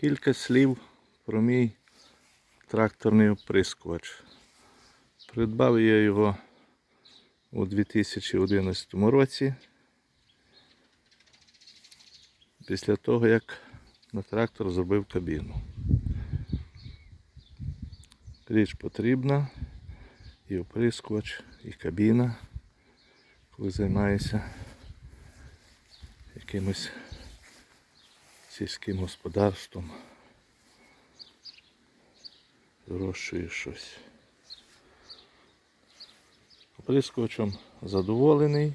Кілька слів про мій тракторний оприскувач. Придбав я його у 2011 році. Після того, як на трактор зробив кабіну. Річ потрібна, і оприскувач, і кабіна, коли займаєшся якимось сільським господарством. Вирощуєш щось. Оприскувачем задоволений.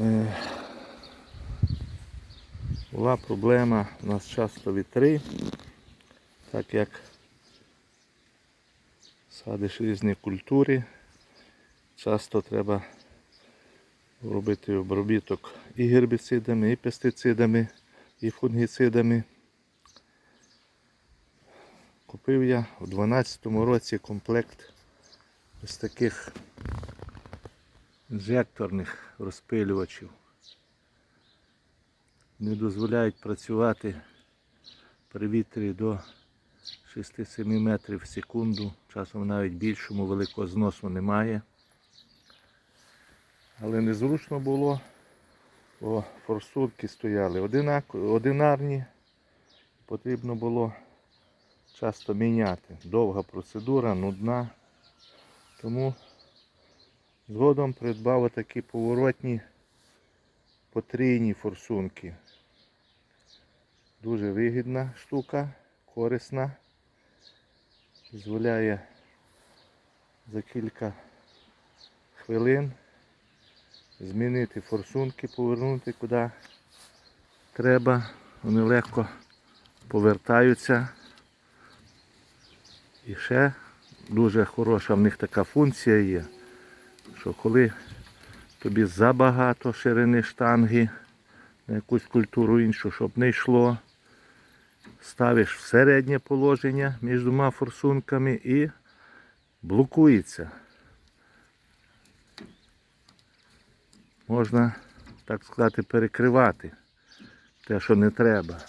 Е, Була проблема у нас часто вітри, так як садиш різні культури, часто треба робити обробіток і гербіцидами, і пестицидами, і фунгіцидами. Купив я у 2012 році комплект ось таких інжекторних розпилювачів. Не дозволяють працювати при вітрі до 6-7 метрів в секунду, часом навіть більшому великого зносу немає. Але незручно було, бо форсунки стояли одинарні, потрібно було часто міняти. Довга процедура, нудна. Тому згодом придбав такі поворотні потрійні форсунки. Дуже вигідна штука, корисна. Дозволяє за кілька хвилин змінити форсунки, повернути куди треба. Вони легко повертаються. І ще дуже хороша в них така функція є, що коли тобі забагато ширини штанги на якусь культуру іншу, щоб не йшло, ставиш в середнє положення між двома форсунками і блокується. Можна, так сказати, перекривати те, що не треба.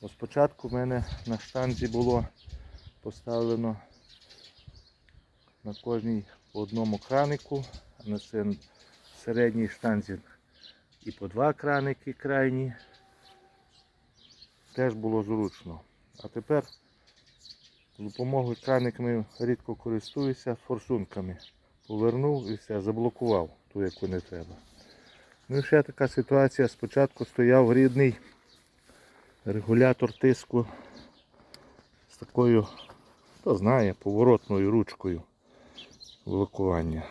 Бо спочатку в мене на штанзі було поставлено на кожній по одному кранику, а на середній штанзі і по два краники крайні. Теж було зручно. А тепер з допомогою краниками рідко користуюся форсунками. Повернув і все, заблокував ту, яку не треба. Ну і ще така ситуація. Спочатку стояв рідний регулятор тиску з такою, хто знає, поворотною ручкою блокування.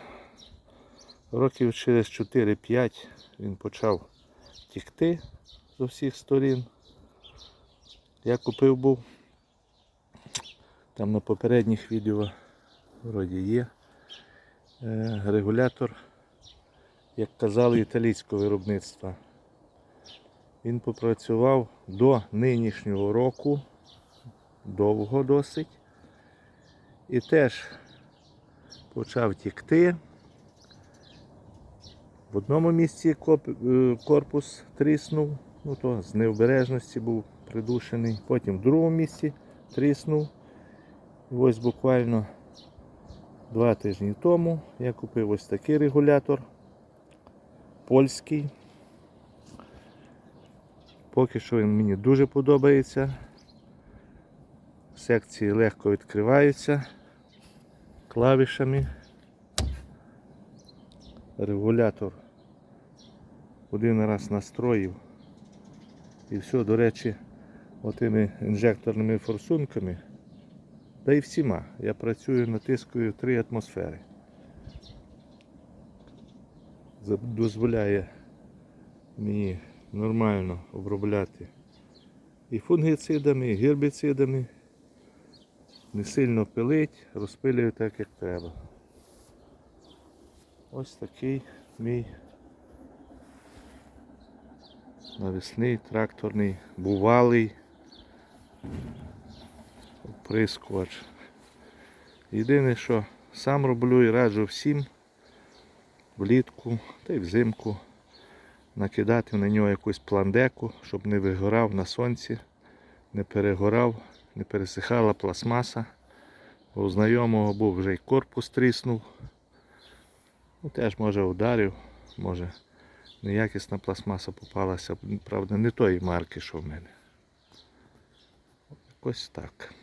Років через 4-5 він почав тікти з усіх сторін. Я купив був, там на попередніх відео вроді є е, регулятор, як казали, італійського виробництва. Він попрацював до нинішнього року, довго досить. І теж почав тікти. В одному місці е, корпус тріснув, ну то з необережності був придушений. Потім в другому місці тріснув. Ось буквально два тижні тому я купив ось такий регулятор польський. Поки що він мені дуже подобається. Секції легко відкриваються клавішами. Регулятор один раз настроїв. І все, до речі, отими інжекторними форсунками, та й всіма. Я працюю натискою 3 атмосфери. За- Дозволяє мені нормально обробляти і фунгіцидами, і гербіцидами. Не сильно пилить, розпилюю так, як треба. Ось такий мій навісний тракторний, бувалий оприскувач. Єдине, що сам роблю і раджу всім влітку та й взимку накидати на нього якусь пландеку, щоб не вигорав на сонці, не перегорав, не пересихала пластмаса. У знайомого був вже й корпус тріснув. Ну, теж може ударив, може неякісна пластмаса попалася, правда, не тої марки, що в мене. Якось так.